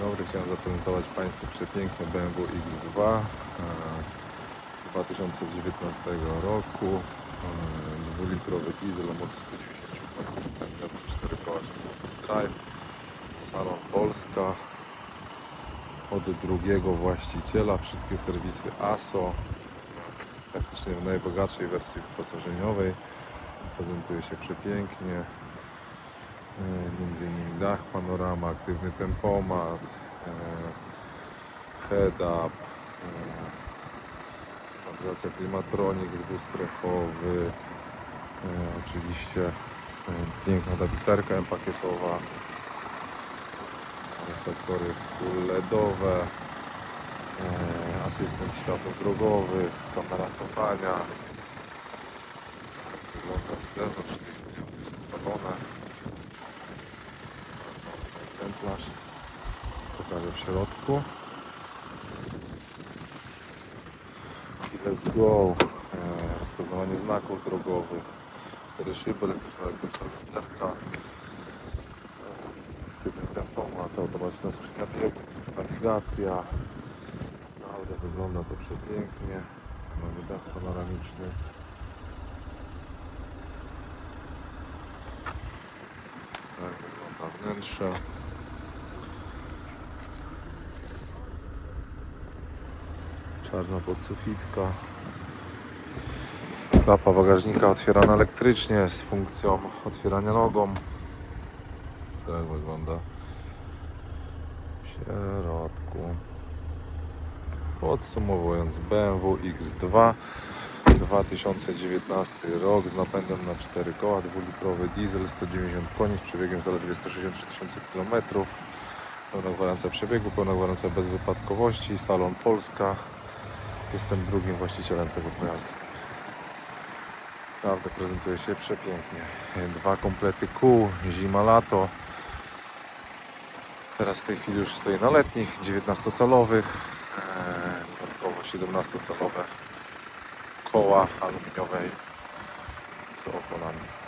dobry, chciałem zaprezentować Państwu przepiękny BMW X2 e, z 2019 roku. E, Dwulitrowy diesel o mocy 190 koni, 4 koła 4 drive, salon Polska. Od drugiego właściciela, wszystkie serwisy ASO, praktycznie w najbogatszej wersji wyposażeniowej. Prezentuje się przepięknie. E, innymi dach panorama, aktywny tempomat, e, head-up, e, klimatyzacja klimatronik dwustrefowy, e, oczywiście e, piękna tapicerka pakietowa, reflektory full LEDowe, e, asystent światów drogowych, kamera cofania. Wygląda z zewnątrz, w tej chwili jest odpalone. Egzemplarz. Pokażę w środku. Let's go. E, rozpoznawanie znaków drogowych. Cztery szyby, elektryczna, elektryczna lusterka. Aktywny tempomat, automatyczna skrzynia biegów, nawigacja. Naprawdę wygląda to przepięknie. Mamy dach panoramiczny. Tak wygląda wnętrze. Czarna podsufitka. Klapa bagażnika otwierana elektrycznie z funkcją otwierania nogą. Tak wygląda w środku. Podsumowując BMW X2 2019 rok z napędem na 4 koła, dwulitrowy diesel 190 koni z przebiegiem zaledwie 163 tysiące km. Pełna gwarancja przebiegu, pełna gwarancja bezwypadkowości, salon Polska. Jestem drugim właścicielem tego pojazdu. Naprawdę prezentuje się przepięknie. Dwa komplety kół, zima, lato. Teraz w tej chwili już stoję na letnich, 19-calowych, e, dodatkowo 17-calowe koła aluminiowej z oponami.